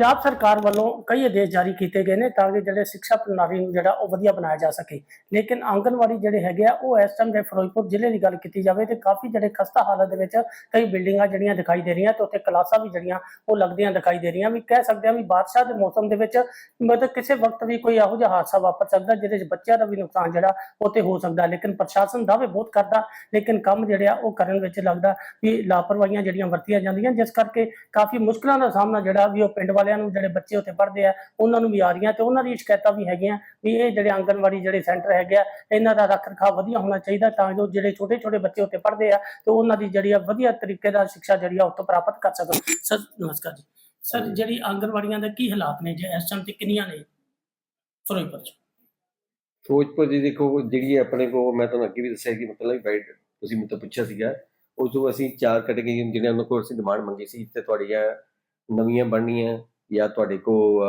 ਪੰਜਾਬ ਸਰਕਾਰ ਵੱਲੋਂ ਕਈ ਆਦੇਸ਼ ਜਾਰੀ ਕੀਤੇ ਗਏ ਨੇ ਤਾਂ ਕਿ ਜਿਹੜੇ ਸਿੱਖਿਆ ਪ੍ਰਣਾਲੀ ਨੂੰ ਜਿਹੜਾ ਉਹ ਵਧੀਆ ਬਣਾਇਆ ਜਾ ਸਕੇ। ਲੇਕਿਨ ਆਂਗਨਵਾੜੀ ਜਿਹੜੇ ਹੈਗੇ ਆ, ਉਹ ਇਸ ਟਾਈਮ ਦੇ ਫਿਰੋਜ਼ਪੁਰ ਜ਼ਿਲ੍ਹੇ ਦੀ ਗੱਲ ਕੀਤੀ ਜਾਵੇ ਤੇ ਕਾਫੀ ਜਿਹੜੇ ਖਸਤਾ ਹਾਲਤ ਦੇ ਵਿੱਚ ਕਈ ਬਿਲਡਿੰਗਾਂ ਜਿਹੜੀਆਂ ਦਿਖਾਈ ਦੇ ਰਹੀਆਂ ਤੇ ਉੱਥੇ ਕਲਾਸਾਂ ਵੀ ਜਿਹੜੀਆਂ ਉਹ ਲੱਗਦੀਆਂ ਦਿਖਾਈ ਦੇ ਰਹੀਆਂ। ਵੀ ਕਹਿ ਸਕਦੇ ਆ ਵੀ ਬਾਰਿਸ਼ਾਂ ਦੇ ਮੌਸਮ ਦੇ ਵਿੱਚ ਮਤਲਬ ਕਿਸੇ ਵਕਤ ਵੀ ਕੋਈ ਇਹੋ ਜਿਹਾ ਹਾਦਸਾ ਵਾਪਰ ਸਕਦਾ ਜਿਹਦੇ ਵਿੱਚ ਬੱਚਿਆਂ ਦਾ ਵੀ ਨੁਕਸਾਨ ਜਿਹੜਾ ਉੱਥੇ ਹੋ ਸਕਦਾ। ਲੇਕਿਨ ਪ੍ਰਸ਼ਾਸਨ ਦਾਅਵੇ ਬਹੁਤ ਕਰਦਾ, ਲੇਕਿਨ ਕੰਮ ਜਿਹੜੇ ਆ ਉਹ ਕਰਨ ਵਿੱਚ ਲੱਗਦਾ ਵੀ ਲਾਪਰਵਾਹੀਆਂ ਜਿਹੜੀਆਂ ਵਰਤੀਆਂ ਜਾਂਦੀਆਂ, ਜਿਸ ਕਰਕੇ ਕਾਫੀ ਮੁਸ਼ਕਲਾਂ ਦਾ ਸਾਹਮਣਾ ਜਿਹੜਾ ਵੀ ਉਹ ਪਿੰਡ ਵਾਲਿਆਂ ਨੂੰ ਜਿਹੜੇ ਬੱਚੇ ਉੱਥੇ ਪੜ੍ਹਦੇ ਆ, ਉਹਨਾਂ ਨੂੰ ਵੀ ਆ ਰਹੀਆਂ ਤੇ ਉਹਨਾਂ ਦੀ ਸ਼ਿਕਾਇਤਾਂ ਵੀ ਹੈਗੀਆਂ ਵੀ ਇਹ ਜਿਹੜੇ ਆਂਗਨਵਾੜੀ ਜਿਹੜੇ ਸੈਂਟਰ ਹੈਗੇ ਆ, ਇਹਨਾਂ ਦਾ ਰੱਖ ਰਖਾਵ ਵਧੀਆ ਹੋਣਾ ਚਾਹੀਦਾ ਤਾਂ ਜੋ ਜਿਹੜੇ ਛੋਟੇ ਛੋਟੇ ਬੱਚੇ ਉੱਥੇ ਪੜ੍ਹਦੇ ਆ ਤੇ ਉਹਨਾਂ ਦੀ ਜਿਹੜੀ ਆ ਵਧੀਆ ਤਰੀਕੇ ਨਾਲ ਸਿੱਖਿਆ ਜਿਹੜੀ ਆ ਉੱਥੋਂ ਪ੍ਰਾਪਤ ਕਰ ਸਕਣ। ਸਰ, ਨਮਸਕਾਰ ਜੀ। ਸਰ, ਜਿਹੜੀ ਆਂਗਨਵਾੜੀਆਂ ਦੇ ਕੀ ਹਾਲਾਤ ਨੇ ਜੇ ਇਸ ਟਾਈਮ ਤੇ ਕਿੰਨੀਆਂ ਨੇ? ਫਿਰੋਜ਼ਪੁਰ ਚ। ਫਿਰੋਜ਼ਪੁਰ ਦੀ ਦੇਖੋ, ਜਿਹੜੀ ਆਪਣੇ ਕੋ ਮੈਂ ਤੁਹਾਨੂੰ ਅੱਗੇ ਵੀ ਦੱਸਿਆ ਕਿ ਮਤਲਬ ਵੀ ਤੁਸੀਂ ਮੈਨੂੰ ਤੋਂ ਪੁੱਛਿਆ ਸੀਗਾ ਉਹ ਜੋ ਅਸੀਂ ਚਾਰ ਕੈਟੇਗਰੀ ਜਿਹੜੇ ਉਹਨਾਂ ਕੋਲ ਅਸੀਂ ਡਿਮਾਂਡ ਮੰਗੀ ਸੀ ਤੇ ਤੁਹਾਡੀਆਂ ਨਵੀਆਂ ਬਣਨੀਆਂ ਜਾਂ ਤੁਹਾਡੇ ਕੋ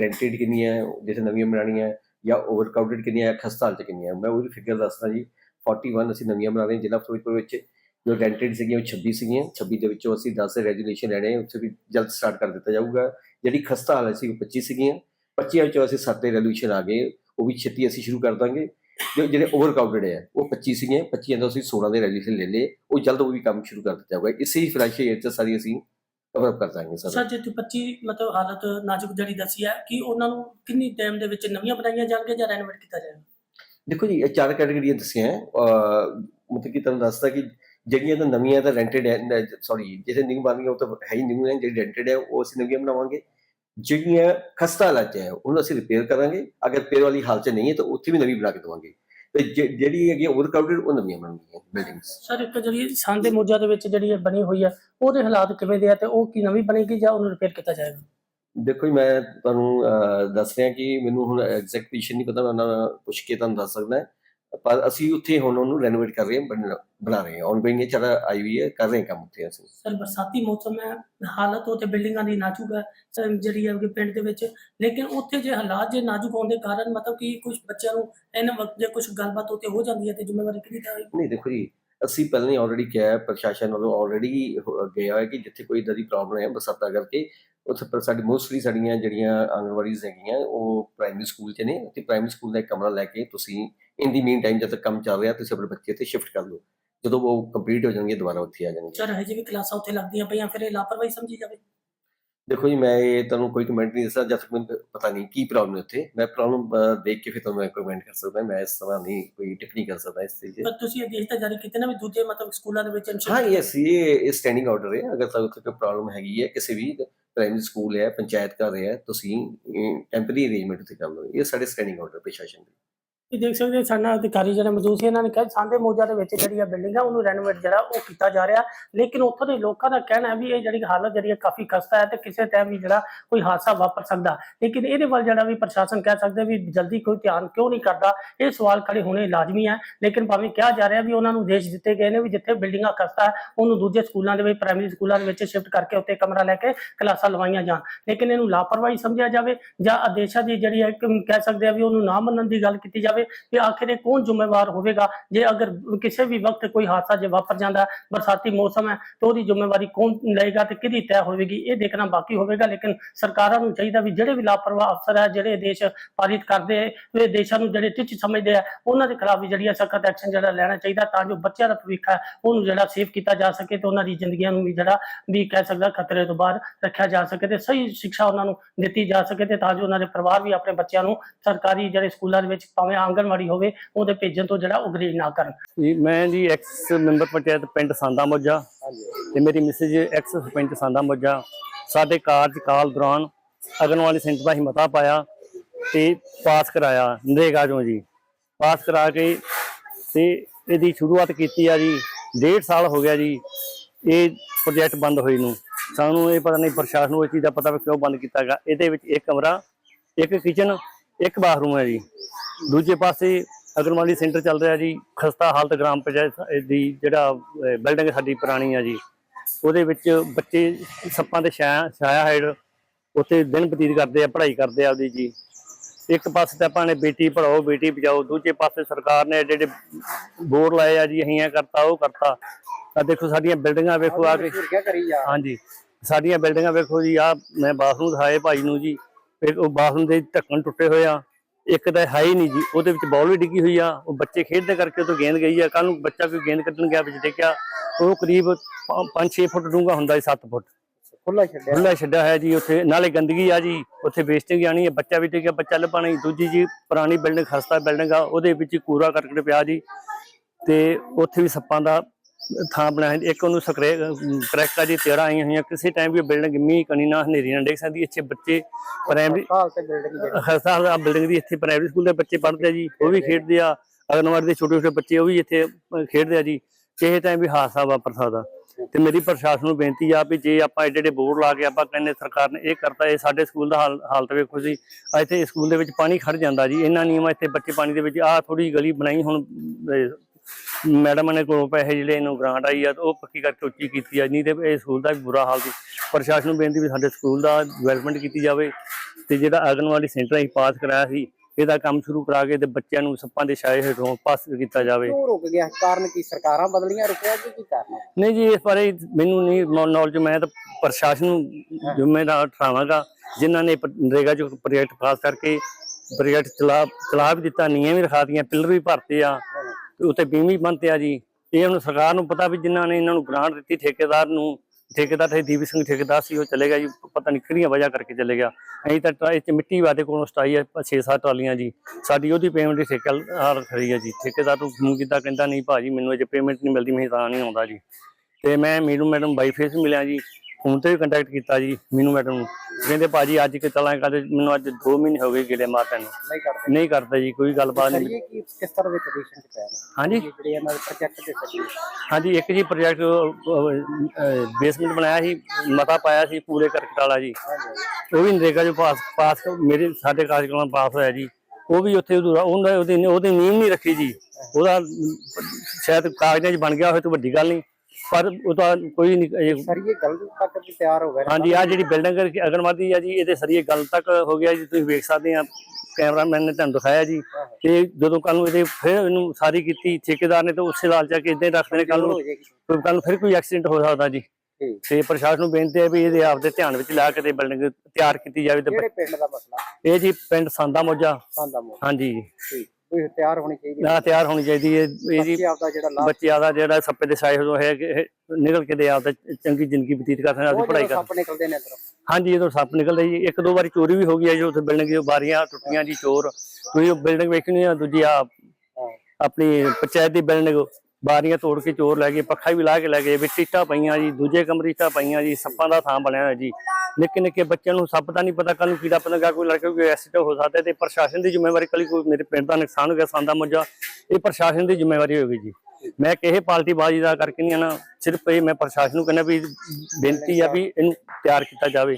ਰੈਂਟਡ ਹੈ ਜਿਵੇਂ ਨਵੀਆਂ ਬਣਾਉਣੀਆਂ ਜਾਂ ਓਵਰਕਾਊਟਡ ਕਿੰਨੀਆਂ ਜਾਂ 'ਚ ਹਾਲਤ ਕਿੰਨੀਆਂ ਮੈਂ ਉਹਦੀ ਫਿਗਰ ਦੱਸਦਾ ਜੀ। 41 ਅਸੀਂ ਨਵੀਆਂ ਬਣਾ ਰਹੇ ਹਾਂ, ਜ਼ਿਲ੍ਹਾ ਫਿਰੋਜ਼ਪੁਰ ਵਿੱਚ ਜੋ ਰੈਂਟਡ ਸੀਗੀਆਂ, ਉਹ 26 ਸੀਗੀਆਂ। 26 ਦੇ ਵਿੱਚੋਂ ਅਸੀਂ 10 ਰੈਜੂਲੇਸ਼ਨ ਲੈਣੇ ਉੱਥੇ ਵੀ ਜਲਦ ਸਟਾਰਟ ਕਰ ਦਿੱਤਾ ਜਾਊਗਾ। ਜਿਹੜੀ ਖਸਤਾ ਹਾਲਤ ਸੀ ਉਹ 25 ਸੀਗੀਆਂ। 25 ਵਿੱਚੋਂ ਅਸੀਂ 7 ਰੈਜੂਲੇਸ਼ਨ ਆ ਗਏ। ਉਹ ਵੀ ਛੇਤੀ ਅਸੀਂ ਸ਼ੁਰੂ ਕਰ ਦਾਂਗੇ। ਜੋ ਜਿਹੜੇ ਓਵਰ ਓਵਰਕਾਊਟਡ ਹੈ, ਉਹ 25 ਸੀਗੀਆਂ। 25 ਅੰਦਰ ਅਸੀਂ 16 ਦੇ ਰੈਜੂਲੇਸ਼ਨ ਲੈ ਲਏ। ਉਹ ਜਲਦ ਉਹ ਵੀ ਕੰਮ ਸ਼ੁਰੂ ਕਰ ਦਿੱਤਾ ਜਾਊਗਾ। ਇਸੇ ਹੀ ਫਲਾਈਸ਼ੀ ਏਅਰ ਚ ਸਾਰੀ ਅਸੀਂ ਕਵਰ ਅਪ ਕਰ ਦਾਂਗੇ ਸਰ। ਸਰ ਜੇ ਤੁਸੀਂ 25 ਮਤਲਬ ਹਾਲਤ ਨਾਜ਼ੁਕ ਜਿਹੜੀ ਦੱਸੀ ਹੈ ਕਿ ਉਹਨਾਂ ਨੂੰ ਕਿੰਨੀ ਟਾਈਮ ਦੇ ਵਿੱਚ ਨਵੀਆਂ ਬਣਾਈਆਂ ਜਾਣਗੀਆਂ ਜਾਂ ਰੈਨੋਵੇਟ ਕੀਤਾ ਜਾਏਗਾ? ਦੇਖੋ ਜੀ ਇਹ ਚਾਰ ਕੈਟਾਗਰੀਆਂ ਦੱਸੀਆਂ ਹੈ। ਅਹ ਮਤਲਬ ਕਿ ਤੁਹਾਨੂੰ ਦੱਸਦਾ ਕਿ ਜਿਹੜੀਆਂ ਤਾਂ ਨਵੀਆਂ ਤਾਂ ਰੈਂਟਡ ਹੈ ਸੌਰੀ ਜਿਹੜੇ ਨਿਊ ਬਣੀਆਂ ਉਹ ਤਾਂ ਹੈ ਹੀ ਨਿਊ ਹੈ ਜਿਹੜੀ ਰੈਂਟਡ ਹੈ ਉਹ ਅਸੀਂ ਨਵੀਆਂ ਬਣਾਵਾਂਗੇ। ਜਿਹੜੀਆਂ ਖਸਤਾ ਹਾਲਤ 'ਚ ਹੈ ਉਹਨੂੰ ਅਸੀਂ ਰਿਪੇਅਰ ਕਰਾਂਗੇ। ਅਗਰ ਰਿਪੇਅਰ ਵਾਲੀ ਹਾਲਤ 'ਚ ਨਹੀਂ ਹੈ ਤਾਂ ਉੱਥੇ ਵੀ ਨਵੀਂ ਬਣਾ ਕੇ ਦੇਵਾਂਗੇ। ਤੇ ਜੇ- ਜਿਹੜੀ ਹੈਗੀ ਓਵਰਕਾਊਟਡ ਉਹ ਨਵੀਆਂ ਬਣਨਗੀਆਂ ਬਿਲਡਿੰਗਸ ਸਰ ਇੱਕ ਜਿਹੜੀ ਸਾਂਦੇ ਮੋਜਾ ਦੇ ਵਿੱਚ ਜਿਹੜੀ ਇਹ ਬਣੀ ਹੋਈ ਹੈ ਉਹਦੇ ਹਾਲਾਤ ਕਿਵੇਂ ਦੇ ਆ ਤੇ ਉਹ ਕੀ ਨਵੀਂ ਬਣੇਗੀ ਜਾਂ ਉਹਨੂੰ ਰਿਪੇਅਰ ਕੀਤਾ ਜਾਏਗਾ? ਦੇਖੋ ਜੀ ਮੈਂ ਤੁਹਾਨੂੰ ਅਹ, ਦੱਸ ਰਿਹਾ ਕਿ ਮੈਨੂੰ ਹੁਣ ਐਗਜ਼ੈਕਟ ਪੋਜੀਸ਼ਨ ਨਹੀਂ ਪਤਾ ਮੈਂ ਉਹਨਾਂ ਪੁੱਛ ਕੇ ਤੁਹਾਨੂੰ ਦੱਸ ਸਕਦਾ। ਪਰ ਅਸੀਂ ਉੱਥੇ ਹੁਣ ਉਹਨੂੰ ਰੈਨੋਵੇਟ ਕਰ ਰਹੇ ਹਾਂ ਬਣਾ- ਰਹੇ ਹਾਂ। ਆਨਗੋਇੰਗ ਇਹ ਚੱਲ ਆਈ ਹੋਈ ਹੈ ਕਰ ਰਹੇ ਹਾਂ ਕੰਮ ਉੱਥੇ ਅਸੀਂ। ਸਰ ਬਰਸਾਤੀ ਮੌਸਮ ਹੈ ਹਾਲਤ ਉੱਥੇ ਬਿਲਡਿੰਗਾਂ ਦੀ ਨਾਜ਼ੁਕ ਹੈ ਸਰ ਜਿਹੜੀ ਹੈ ਕਿ ਪਿੰਡ ਦੇ ਵਿੱਚ। ਲੇਕਿਨ ਉੱਥੇ ਜੇ ਹਾਲਾਤ ਜੇ ਨਾਜ਼ੁਕ ਹੋਣ ਦੇ ਕਾਰਨ ਮਤਲਬ ਕਿ ਕੁਝ ਬੱਚਿਆਂ ਨੂੰ ਇਹਨਾਂ ਵਕਤ ਜੇ ਕੁਝ ਗੱਲਬਾਤ ਉੱਤੇ ਹੋ ਜਾਂਦੀ ਹੈ ਤੇ ਜ਼ਿੰਮੇਵਾਰੀ ਕਿਹਦੀ ਤਾਂ ਨਹੀਂ ਦੇਖੋ ਜੀ ਅਸੀਂ ਪਹਿਲਾਂ ਹੀ ਆਲਰੇਡੀ ਕਿਹਾ ਹੈ ਪ੍ਰਸ਼ਾਸਨ ਵੱਲੋਂ ਆਲਰੇਡੀ ਗਿਆ ਹੈ ਕਿ ਜਿੱਥੇ ਕੋਈ ਇਦਾਂ ਦੀ ਪ੍ਰੋਬਲਮ ਹੈ ਬਰਸਾਤਾਂ ਕਰਕੇ ਉੱਥੇ ਪਰ ਸਾਡੀ ਮੋਸਟਲੀ ਸਾਡੀਆਂ ਜਿਹੜੀਆਂ ਆਂਗਣਵਾੜੀਜ਼ ਹੈਗੀਆਂ ਉਹ ਪ੍ਰਾਇਮਰੀ ਸਕੂਲ 'ਚ ਨੇ। ਤੇ ਪ੍ਰਾਇਮਰੀ ਸਕੂਲ ਦਾ ਇੱਕ ਕਮਰਾ ਲੈ ਕੇ ਤੁਸੀਂ ਇਨ ਦੀ ਮੀਨ ਟਾਈਮ ਜਦ ਤੱਕ ਕੰਮ ਚੱਲ ਰਿਹਾ ਤੁਸੀਂ ਆਪਣੇ ਬੱਚੇ ਇੱਥੇ ਸ਼ਿਫਟ ਕਰ ਲਓ। ਜਦੋਂ ਉਹ ਕੰਪਲੀਟ ਹੋ ਜਾਣਗੇ ਦੁਬਾਰਾ ਉੱਥੇ ਆ ਜਾਣਗੇ। ਸਰ ਹਜੇ ਵੀ ਕਲਾਸਾਂ ਉੱਥੇ ਲੱਗਦੀਆਂ ਪਈਆਂ ਫਿਰ ਇਹ ਲਾਪਰਵਾਹੀ ਸਮਝੀ ਜਾਵੇ। ਦੇਖੋ ਜੀ ਮੈਂ ਇਹ ਤੁਹਾਨੂੰ ਕੋਈ ਕਮੈਂਟ ਨਹੀਂ ਦੱਸਦਾ ਜਦ ਤੱਕ ਮੈਨੂੰ ਪਤਾ ਨਹੀਂ ਕੀ ਪ੍ਰੋਬਲਮ ਹੈ ਉੱਥੇ। ਮੈਂ ਪ੍ਰੋਬਲਮ ਦੇਖ ਕੇ ਫਿਰ ਤੁਹਾਨੂੰ ਕਮੈਂਟ ਕਰ ਸਕਦਾ ਮੈਂ ਇਸ ਤਰ੍ਹਾਂ ਨਹੀਂ ਕੋਈ ਟਿੱਪਣੀ ਕਰ ਸਕਦਾ ਇਸ ਚੀਜ਼ 'ਤੇ। ਪਰ ਤੁਸੀਂ ਆਦੇਸ਼ ਤਾਂ ਜਾਰੀ ਕੀਤੇ ਨਾ ਵੀ ਦੂਜੇ ਮਤਲਬ ਸਕੂਲਾਂ ਦੇ ਵਿੱਚ ਹਾਂ ਯੈਸ ਇਹ ਇਹ ਸਟੈਂਡਿੰਗ ਆਰਡਰ ਹੈ। ਅਗਰ ਤੁਹਾਨੂੰ ਉੱਥੇ ਕੋਈ ਪ੍ਰੋਬਲਮ ਹੈਗੀ ਹੈ ਕਿਸੇ ਵੀ ਪ੍ਰਾਇਮਰੀ ਸਕੂਲ ਹੈ, ਪੰਚਾਇਤ ਘਰ ਹੈ, ਤੁਸੀਂ ਟੈਂਪਰੇਰੀ ਅਰੇਂਜਮੈਂਟ ਉੱਥੇ ਕਰ। ਲਓ ਇਹ ਸਾਡੇ ਸਟੈਂਡਿੰਗ ਆਰਡਰ ਪ੍ਰਸ਼ਾਸਨ ਦੇ। ਇਹ ਦੇਖ ਸਕਦੇ ਹੋ ਸਾਡਾ ਅਧਿਕਾਰੀ ਜਿਹੜੇ ਮੌਜੂਦ ਸੀ, ਇਹਨਾਂ ਨੇ ਕਿਹਾ ਸਾਂਦੇ ਮੋਜਾ ਦੇ ਵਿੱਚ ਜਿਹੜੀ ਆ ਬਿਲਡਿੰਗ ਆ, ਉਹਨੂੰ ਰੈਨੋਵੇਟ ਜਿਹੜਾ, ਉਹ ਕੀਤਾ ਜਾ ਰਿਹਾ। ਲੇਕਿਨ ਉੱਥੋਂ ਦੇ ਲੋਕਾਂ ਦਾ ਕਹਿਣਾ ਹੈ ਵੀ ਇਹ ਜਿਹੜੀ ਹਾਲਤ ਜਿਹੜੀ ਹੈ ਕਾਫੀ ਖਸਤਾ ਹੈ ਤੇ ਕਿਸੇ ਟਾਈਮ ਵੀ ਜਿਹੜਾ ਕੋਈ ਹਾਦਸਾ ਵਾਪਰ ਸਕਦਾ। ਲੇਕਿਨ ਇਹਦੇ ਵੱਲ ਜਿਹੜਾ ਵੀ ਪ੍ਰਸ਼ਾਸਨ ਕਹਿ ਸਕਦੇ ਵੀ ਜਲਦੀ ਕੋਈ ਧਿਆਨ ਕਿਉਂ ਨਹੀਂ ਕਰਦਾ, ਇਹ ਸਵਾਲ ਖੜੇ ਹੋਣੇ ਲਾਜ਼ਮੀ ਹੈ। ਲੇਕਿਨ ਭਾਵੇਂ ਕਿਹਾ ਜਾ ਰਿਹਾ ਵੀ ਉਹਨਾਂ ਨੂੰ ਦੇਸ਼ ਦਿੱਤੇ ਗਏ ਨੇ ਵੀ ਜਿੱਥੇ ਬਿਲਡਿੰਗਾਂ ਖਸਤਾ ਹੈ, ਉਹਨੂੰ ਦੂਜੇ ਸਕੂਲਾਂ ਦੇ ਵਿੱਚ ਪ੍ਰਾਇਮਰੀ ਸਕੂਲਾਂ ਦੇ ਵਿੱਚ ਸ਼ਿਫਟ ਕਰਕੇ ਉੱਤੇ ਕਮਰਾ ਲੈ ਕੇ ਕਲਾਸਾਂ ਲਵਾਈਆਂ ਜਾਣ। ਲੇਕਿਨ ਇਹਨੂੰ ਲਾਪਰਵਾਹੀ ਸਮਝਿਆ ਜਾਵੇ ਜਾਂ ਆਦੇਸ਼ਾਂ ਦੀ ਜਿਹੜੀ ਹੈ ਕਹਿ ਸਕਦੇ ਆ ਵੀ ਉਹਨੂੰ ਨਾ ਮੰਨਣ ਦੀ ਗੱਲ ਕੀਤੀ ਜਾਵੇ ਕਿ ਆਖਿਰ ਇਹ ਕੌਣ ਜ਼ਿੰਮੇਵਾਰ ਹੋਵੇਗਾ? ਜੇ ਅਗਰ ਕਿਸੇ ਵੀ ਵਕਤ ਕੋਈ ਹਾਦਸਾ ਜੇ ਵਾਪਰ ਜਾਂਦਾ, ਬਰਸਾਤੀ ਮੌਸਮ ਹੈ, ਤਾਂ ਉਹਦੀ ਜ਼ਿੰਮੇਵਾਰੀ ਕੌਣ ਲਏਗਾ ਤੇ ਕਿਹਦੀ ਤੈਅ ਹੋਵੇਗੀ? ਇਹ ਦੇਖਣਾ ਬਾਕੀ ਹੋਵੇਗਾ, ਲੇਕਿਨ ਸਰਕਾਰਾਂ ਨੂੰ ਚਾਹੀਦਾ ਵੀ ਜਿਹੜੇ ਵੀ ਲਾਪਰਵਾਹ ਅਫਸਰ ਹੈ, ਜਿਹੜੇ ਦੇਸ਼ ਪਾਰਿਤ ਕਰਦੇ, ਇਹ ਦੇਸ਼ਾਂ ਨੂੰ ਜਿਹੜੇ ਟਿੱਚ ਸਮਝਦੇ ਆ, ਉਹਨਾਂ ਦੇ ਖਿਲਾਫ ਵੀ ਜਿਹੜੀ ਹੈ ਸਖਤ ਐਕਸ਼ਨ ਜਿਹੜਾ ਲੈਣਾ ਚਾਹੀਦਾ ਤਾਂ ਜੋ ਬੱਚਿਆਂ ਦਾ ਭਵਿੱਖ ਹੈ, ਉਹਨੂੰ ਜਿਹੜਾ ਸੇਫ ਕੀਤਾ ਜਾ ਸਕੇ ਤੇ ਉਹਨਾਂ ਦੀ ਜ਼ਿੰਦਗੀਆਂ ਨੂੰ ਵੀ ਜਿਹੜਾ ਵੀ ਕਹਿ ਸਕਦਾ ਖਤਰੇ ਤੋਂ ਬਾਹਰ ਰੱਖਿਆ ਜਾ ਸਕੇ ਤੇ ਸਹੀ ਸਿੱਖਿਆ ਉਹਨਾਂ ਨੂੰ ਦਿੱਤੀ ਜਾ ਸਕੇ ਤੇ ਤਾਂ ਜੋ ਉਹਨਾਂ ਦੇ ਪਰਿਵਾਰ ਵੀ ਆਪਣੇ ਬੱਚਿਆਂ ਨੂੰ ਸਰਕਾਰੀ ਜਿਹੜੇ ਸਕੂਲਾਂ ਦੇ ਵਿੱਚ ਭਾਵੇਂ ਆਂਗਣਵਾੜੀ ਹੋਵੇ, ਉਹਦੇ ਭੇਜਣ ਤੋਂ ਜਿਹੜਾ ਉਹ ਨਾ ਕਰਨ। ਮੈਂ ਜੀ ਐਕਸ ਮੈਂਬਰ ਪੰਚਾਇਤ ਪਿੰਡ ਸਾਂਦਾ ਮੋਜਾ ਤੇ ਮੇਰੀ ਮਿਸਿਜ ਐਕਸ ਸਰਪੰਚ ਸਾਂਦਾ ਮੋਜਾ। ਸਾਡੇ ਕਾਰਜਕਾਲ ਦੌਰਾਨ ਅਗਨਵਾਲੀ ਸੈਂਟਰ ਦਾ ਹੀ ਪਾਇਆ ਤੇ ਪਾਸ ਕਰਾਇਆ ਨਰੇਗਾ ਚੋਂ ਜੀ। ਪਾਸ ਕਰਾ ਕੇ ਤੇ ਇਹਦੀ ਸ਼ੁਰੂਆਤ ਕੀਤੀ ਆ ਜੀ। ਡੇਢ ਸਾਲ ਹੋ ਗਿਆ ਜੀ ਇਹ ਪ੍ਰੋਜੈਕਟ ਬੰਦ ਹੋਈ ਨੂੰ। ਸਾਨੂੰ ਇਹ ਪਤਾ ਨਹੀਂ ਪ੍ਰਸ਼ਾਸਨ ਨੂੰ ਇਹ ਚੀਜ਼ ਦਾ ਪਤਾ ਵੀ ਕਿਉਂ ਬੰਦ ਕੀਤਾ ਗਿਆ। ਇਹਦੇ ਵਿੱਚ ਇੱਕ ਕਮਰਾ, ਇੱਕ ਕਿਚਨ ਇੱਕ ਬਾਥਰੂਮ ਹੈ ਜੀ। ਦੂਜੇ ਪਾਸੇ ਅਗਰਵਾਲੀ ਸੈਂਟਰ ਚੱਲ ਰਿਹਾ ਜੀ ਖਸਤਾ ਹਾਲਤ ਗ੍ਰਾਮ ਪੰਚਾਇਤ ਦੀ ਜਿਹੜਾ ਬਿਲਡਿੰਗ ਸਾਡੀ ਪੁਰਾਣੀ ਆ ਜੀ। ਉਹਦੇ ਵਿੱਚ ਬੱਚੇ ਸੱਪਾਂ ਦੇ ਛਾਇਆ ਛਾਇਆ ਹੈਡ ਉੱਥੇ ਦਿਨ ਬਤੀਤ ਕਰਦੇ ਆ ਪੜ੍ਹਾਈ ਕਰਦੇ ਆ ਆਪਦੀ ਜੀ। ਇੱਕ ਪਾਸੇ ਤਾਂ ਆਪਾਂ ਨੇ ਬੇਟੀ ਪੜਾਓ ਬੇਟੀ ਬਚਾਓ ਦੂਜੇ ਪਾਸੇ ਸਰਕਾਰ ਨੇ ਜਿਹੜੇ ਬੋਰਡ ਲਾਏ ਆ ਜੀ ਅਸੀਂ ਇਹ ਕਰਤਾ ਉਹ ਕਰਤਾ। ਆ ਦੇਖੋ ਸਾਡੀਆਂ ਬਿਲਡਿੰਗਾਂ ਵੇਖੋ ਆ ਕੇ ਹਾਂਜੀ। ਸਾਡੀਆਂ ਬਿਲਡਿੰਗਾਂ ਵੇਖੋ ਜੀ ਆ ਮੈਂ ਬਾਥਰੂਮ ਦਿਖਾਏ ਭਾਈ ਨੂੰ ਜੀ। ਇੱਕ ਉਹ ਬਾਥਰੂਮ ਦੇ ਢੱਕਣ ਟੁੱਟੇ ਹੋਏ ਆ। ਇੱਕ ਤਾਂ ਹੈ ਹੀ ਨਹੀਂ ਜੀ ਉਹਦੇ ਵਿੱਚ ਬਾਲ ਵੀ ਡਿੱਗੀ ਹੋਈ ਆ। ਉਹ ਬੱਚੇ ਖੇਡਦੇ ਕਰਕੇ ਤੋਂ ਗੇਂਦ ਗਈ ਆ। ਕੱਲ ਨੂੰ ਬੱਚਾ ਕੋਈ ਗੇਂਦ ਕੱਢਣ ਗਿਆ ਵਿੱਚ ਡਿੱਗਿਆ ਉਹ ਕਰੀਬ 5-6 ਫੁੱਟ ਡੂੰਘਾ ਹੁੰਦਾ ਜੀ 7 ਫੁੱਟ। ਖੁੱਲਾ ਛੱਡਿਆ। ਖੁੱਲਾ ਛੱਡਿਆ ਹੈ ਜੀ ਉੱਥੇ। ਨਾਲੇ ਗੰਦਗੀ ਆ ਜੀ ਉੱਥੇ ਵੇਸਟਿੰਗ ਆਣੀ ਹੈ ਬੱਚਾ ਵੀ ਡਿੱਗਿਆ ਬੱਚਾ ਲੱਭਣਾ ਦੂਜੀ ਜੀ ਪੁਰਾਣੀ ਬਿਲਡਿੰਗ ਖਸਤਾ ਬਿਲਡਿੰਗ ਆ ਉਹਦੇ ਵਿੱਚ ਹੀ ਕੂੜਾ ਕਰਕਟ ਪਿਆ ਜੀ। ਤੇ ਉੱਥੇ ਵੀ ਸੱਪਾਂ ਦਾ ਥਾਂ ਬਣਾਇਆ। ਇੱਕ ਉਹਨੂੰ ਸਕਰੇ ਕਰੈਕਟਾ ਜੀ ਤੇੜਾ ਆਈਆਂ ਹੋਈਆਂ। ਕਿਸੇ ਟਾਈਮ ਵੀ ਬਿਲਡਿੰਗ ਮੀਂਹ ਕਣੀ ਨਾ ਹਨੇਰੀ ਨਾਲ ਡਿੱਗ ਸਕਦੀ। ਇੱਥੇ ਬੱਚੇ ਪ੍ਰਾਇਮਰੀ ਸਾਲ ਤੇ ਬਿਲਡਿੰਗ ਦਾ ਇੱਥੇ ਪ੍ਰਾਇਮਰੀ ਸਕੂਲ ਦੇ ਬੱਚੇ ਪੜ੍ਹਦੇ ਆ ਜੀ ਉਹ ਵੀ ਖੇਡਦੇ ਆ। ਅਗਨਵਾੜੀ ਦੇ ਛੋਟੇ ਛੋਟੇ ਬੱਚੇ ਉਹ ਵੀ ਇੱਥੇ ਖੇਡਦੇ ਆ ਜੀ। ਕਿਸੇ ਟਾਈਮ ਵੀ ਹਾਦਸਾ ਵਾਪਰ ਸਕਦਾ। ਤੇ ਮੇਰੀ ਪ੍ਰਸ਼ਾਸਨ ਨੂੰ ਬੇਨਤੀ ਆ ਵੀ ਜੇ ਆਪਾਂ ਏਡੇ ਏਡੇ ਬੋਰਡ ਲਾ ਕੇ ਆਪਾਂ ਕਹਿੰਦੇ ਸਰਕਾਰ ਨੇ ਇਹ ਕਰਤਾ ਇਹ ਸਾਡੇ ਸਕੂਲ ਦਾ ਹਾਲ ਹਾਲਤ ਵੇਖੋ ਜੀ। ਆ ਇੱਥੇ ਸਕੂਲ ਦੇ ਵਿੱਚ ਪਾਣੀ ਖੜ ਜਾਂਦਾ ਜੀ। ਇਹਨਾਂ ਨਿਯਮਾਂ ਇੱਥੇ ਬੱਚੇ ਪਾਣੀ ਦੇ ਵਿੱਚ ਆ ਥੋੜੀ ਗਲੀ ਬਣਾਈ ਹੁਣ ਮੈਡਮ ਨੇ ਕੋਲੋਂ ਪੈਸੇ ਜਿਹੜੇ ਇਹਨੂੰ ਗ੍ਰਾਂਟ ਆਈ ਆ ਉਹ ਪੱਕੀ ਕਰਕੇ ਉੱਚੀ ਕੀਤੀ ਆ। ਨਹੀਂ ਤੇ ਇਹ ਸਕੂਲ ਦਾ ਵੀ ਬੁਰਾ ਹਾਲ ਸੀ। ਪ੍ਰਸ਼ਾਸਨ ਨੂੰ ਬੇਨਤੀ ਵੀ ਸਾਡੇ ਸਕੂਲ ਦਾ ਡਿਵੈਲਪਮੈਂਟ ਕੀਤੀ ਜਾਵੇ ਤੇ ਜਿਹੜਾ ਆਂਗਣਵਾੜੀ ਸੈਂਟਰ ਅਸੀਂ ਪਾਸ ਕਰਾਇਆ ਸੀ ਇਹਦਾ ਕੰਮ ਸ਼ੁਰੂ ਕਰਾ ਕੇ ਤੇ ਬੱਚਿਆਂ ਨੂੰ ਸੱਪਾਂ ਦੇ ਛਾਏ ਹੇਠੋਂ ਪਾਸ ਕੀਤਾ ਜਾਵੇ। ਕਿਉਂ ਰੁਕ ਗਿਆ? ਕਾਰਨ ਕੀ? ਸਰਕਾਰਾਂ ਬਦਲੀਆਂ ਰੁਕਿਆ ਕਿ ਕੀ ਕਾਰਨ? ਨਹੀਂ ਜੀ ਇਸ ਬਾਰੇ ਮੈਨੂੰ ਨਹੀਂ ਨੌਲੇਜ ਮੈਂ ਤਾਂ ਪ੍ਰਸ਼ਾਸਨ ਨੂੰ ਜ਼ਿੰਮੇਵਾਰ ਠਹਿਰਾਵਾਂਗਾ ਜਿਨ੍ਹਾਂ ਨੇ ਨਰੇਗਾ ਜੋ ਪ੍ਰੋਜੈਕਟ ਪਾਸ ਕਰਕੇ ਪ੍ਰੋਜੈਕਟ ਚਲਾ ਚਲਾ ਵੀ ਦਿੱਤਾ ਨੀਆਂ ਵੀ ਰਖਾ ਦਿੱਤੀਆਂ ਪਿੱਲਰ ਵੀ ਭਰਤੇ ਆ। ਉੱਤੇ ਬੀਮ ਵੀ ਬੰਨਤੇ ਆ ਜੀ। ਇਹ ਹੁਣ ਸਰਕਾਰ ਨੂੰ ਪਤਾ ਵੀ ਜਿਨ੍ਹਾਂ ਨੇ ਇਹਨਾਂ ਨੂੰ ਗ੍ਰਾਂਟ ਦਿੱਤੀ, ਠੇਕੇਦਾਰ ਨੂੰ, ਠੇਕੇਦਾਰ ਤੇ ਦੀਪ ਸਿੰਘ ਠੇਕੇਦਾਰ ਸੀ, ਉਹ ਚਲੇ ਗਿਆ ਜੀ, ਪਤਾ ਨਹੀਂ ਕਿਹੜੀਆਂ ਵਜ੍ਹਾ ਕਰਕੇ ਚਲੇ ਗਿਆ। ਅਸੀਂ ਤਾਂ ਟਰਾ- 'ਚ ਮਿੱਟੀ ਵਾਦੇ ਕੋਲੋਂ ਸਟਾਈ ਹੈ 6-7 ਟਰਾਲੀਆਂ ਜੀ। ਸਾਡੀ ਉਹਦੀ ਪੇਮੈਂਟ ਠੇਕੇਦਾਰ ਖਰੀ ਹੈ ਜੀ। ਠੇਕੇਦਾਰ ਨੂੰ ਫੋਨ ਕੀਤਾ, ਕਹਿੰਦਾ, ਨਹੀਂ ਭਾਜੀ ਮੈਨੂੰ ਅਜੇ ਪੇਮੈਂਟ ਨਹੀਂ ਮਿਲਦੀ, ਮੈਂ ਤਾਂ ਨਹੀਂ ਆਉਂਦਾ ਜੀ। ਤੇ ਮੈਂ ਮੀਨੂ ਮੈਡਮ ਬਾਈ ਫੇਸ ਮਿਲਿਆ ਜੀ। ਫੋਨ ਤੇ ਵੀ ਕੰਟੈਕਟ ਕੀਤਾ ਜੀ ਮੀਨੂ ਮੈਡਮ ਨੂੰ। ਕਹਿੰਦੇ ਭਾਜੀ ਅੱਜ ਕਿ ਚਲਾਂ ਕਰਦੇ ਮੈਨੂੰ ਅੱਜ 2 ਮਹੀਨੇ ਹੋ ਗਏ ਗੇੜੇ ਮਾਰਦੇ ਨੂੰ। ਨਹੀਂ ਕਰਦੇ। ਨਹੀਂ ਕਰਦਾ ਜੀ ਕੋਈ ਗੱਲਬਾਤ ਨਹੀਂ। ਕੀ ਕਿਸ ਤਰ੍ਹਾਂ ਦੇ ਪੋਜੀਸ਼ਨ ਚ ਪਿਆ ਨੇ? ਹਾਂਜੀ। ਜਿਹੜੇ ਇਹਨਾਂ ਦੇ ਪ੍ਰੋਜੈਕਟ ਦੇ ਸਰੀਏ ਹਾਂਜੀ ਇੱਕ ਜੀ ਪ੍ਰੋਜੈਕਟ ਬੇਸਮੈਂਟ ਬਣਾਇਆ ਸੀ ਮਤਾ ਪਾਇਆ ਸੀ ਪੂਰੇ ਕਰਕਟ ਵਾਲਾ ਜੀ। ਉਹ ਵੀ ਨਰੇਗਾ ਜੋ ਪਾਸ ਪਾਸ ਮੇਰੇ ਸਾਡੇ ਕਾਰਜਕ੍ਰਮ ਪਾਸ ਹੋਇਆ ਜੀ। ਉਹ ਵੀ ਉੱਥੇ ਅਧੂਰਾ ਉਹਦਾ ਉਹਦੀ ਉਹਦੀ ਨੀਮ ਨਹੀਂ ਰੱਖੀ ਜੀ। ਉਹਦਾ ਸ਼ਾਇਦ ਕਾਗਜ਼ਾਂ 'ਚ ਬਣ ਗਿਆ ਹੋਵੇ ਤਾਂ ਵੱਡੀ ਗੱਲ ਨਹੀਂ। ਪਰ ਉਹਦਾ ਕੋਈ ਨਹੀਂ ਇਹ- ਸਰੀਏ ਗਲਤ ਤੱਕ ਵੀ ਤਿਆਰ ਹੋ ਨੇ। ਹਾਂਜੀ ਆ ਜਿਹੜੀ ਬਿਲਡਿੰਗ ਅਗਨਵਾਦੀ ਆ ਜੀ ਇਹਦੇ ਸਰੀਏ ਗੱਲ ਤੱਕ ਹੋ ਗਿਆ ਜੀ ਤੁਸੀਂ ਵੇਖ ਸਕਦੇ ਆ ਕੈਮਰਾਮੈਨ ਨੇ ਤੁਹਾਨੂੰ ਦਿਖਾਇਆ ਜੀ ਤੇ ਜਦੋਂ ਕੱਲ ਨੂੰ ਇਹਦੇ ਫਿਰ ਇਹਨੂੰ ਸਾਰੀ ਕੀਤੀ ਠੇਕੇਦਾਰ ਨੇ ਤਾਂ ਉਸੇ ਲਾਲ ਚ ਕੇ ਇਦਾਂ ਹੀ ਰੱਖਦੇ ਨੇ ਕੱਲ ਨੂੰ ਕੱਲ ਨੂੰ ਫਿਰ ਕੋਈ ਐਕਸੀਡੈਂਟ ਹੋ ਸਕਦਾ ਜੀ। ਤੇ ਪ੍ਰਸ਼ਾਸਨ ਨੂੰ ਬੇਨਤੀ ਹੈ ਵੀ ਇਹਦੇ ਆਪਦੇ ਧਿਆਨ ਵਿੱਚ ਲਿਆ ਕੇ ਤੇ ਬਿਲਡਿੰਗ ਤਿਆਰ ਕੀਤੀ ਜਾਵੇ ਤੇ ਕਿਹੜੇ ਪਿੰਡ ਦਾ ਮਸਲਾ? ਇਹ ਜੀ ਪਿੰਡ ਸੰਦਾ ਮੋਜਾ। ਸੰਦਾ ਮੋ ਹਾਂਜੀ। ਠੀਕ। ਵੀ ਤਿਆਰ ਹੋਣੀ ਚਾਹੀਦੀ ਨਾ ਤਿਆਰ ਹੋਣੀ ਚਾਹੀਦੀ ਹੈ। ਇਹ ਜੀ ਬੱਚੇ ਆਪਦਾ ਜਿਹੜਾ ਲਾਭ ਬੱਚਿਆਂ ਦਾ ਜਿਹੜਾ ਸੱਪੇ ਦੇ ਸਾਏ ਹੋ ਹੈ ਨਿਕਲ ਕੇ ਦੇ ਆਪਦਾ ਚੰਗੀ ਜ਼ਿੰਦਗੀ ਬਤੀਤ ਕਰ ਸਕਣ ਅਸੀਂ ਜਦੋਂ ਕਰ ਸੱਪ ਨਿਕਲਦੇ ਨੇ ਅੰਦਰੋਂ। ਹਾਂਜੀ ਜਦੋਂ ਸੱਪ ਨਿਕਲਦੇ ਜੀ ਇੱਕ ਦੋ ਵਾਰੀ ਚੋਰੀ ਵੀ ਹੋ ਗਈ ਹੈ ਜੀ ਉੱਥੇ ਬਿਲਡਿੰਗ ਦੀ ਬਾਰੀਆਂ ਟੁੱਟੀਆਂ ਜੀ ਚੋਰ। ਤੁਸੀਂ ਉਹ ਬਿਲਡਿੰਗ ਵੇਖਣੀ ਆ ਦੂਜੀ ਆ ਆਪਣੀ ਪੰਚਾਇਤ ਦੀ ਬਿਲਡਿੰਗ ਬਾਰੀਆਂ ਤੋੜ ਕੇ ਚੋਰ ਲੈ ਗਏ, ਪੱਖਾ ਵੀ ਲਾ ਕੇ ਲੈ ਗਏ ਵਿੱਚ ਇੱਟਾਂ ਪਈਆਂ ਜੀ, ਦੂਜੇ ਕਮਰੇ ਇੱਟਾਂ ਪਈਆਂ ਜੀ, ਸੱਪਾਂ ਦਾ ਥਾਂ ਬਣਿਆ ਹੋਇਆ ਜੀ। ਨਿੱਕੇ ਨਿੱਕੇ ਬੱਚਿਆਂ ਨੂੰ ਸੱਪ ਦਾ ਨਹੀਂ ਪਤਾ ਕੱਲ ਨੂੰ ਕੀੜਾ ਪਤੰਗਾ ਕੋਈ ਲੜਕਾ ਕੋਈ ਐਕਸੀਡੈਂਟ ਹੋ ਸਕਦਾ ਤੇ ਪ੍ਰਸ਼ਾਸਨ ਦੀ ਜ਼ਿੰਮੇਵਾਰੀ ਕੱਲ ਕੋਈ ਮੇਰੇ ਪਿੰਡ ਦਾ ਨੁਕਸਾਨ ਹੋ ਗਿਆ, ਸਾਂਦਾ ਮੁੱਜਾ, ਇਹ ਪ੍ਰਸ਼ਾਸਨ ਦੀ ਜ਼ਿੰਮੇਵਾਰੀ ਹੋਵੇਗੀ ਜੀ। ਮੈਂ ਕਿਸੇ ਪਾਰਟੀ ਬਾਜੀ ਦਾ ਕਰਕੇ ਨਹੀਂ ਆਣਾ ਸਿਰਫ ਇਹ ਮੈਂ ਪ੍ਰਸ਼ਾਸਨ ਨੂੰ ਕਹਿੰਦਾ ਵੀ ਬੇਨਤੀ ਆ ਵੀ ਇਹਨੂੰ ਤਿਆਰ ਕੀਤਾ ਜਾਵੇ।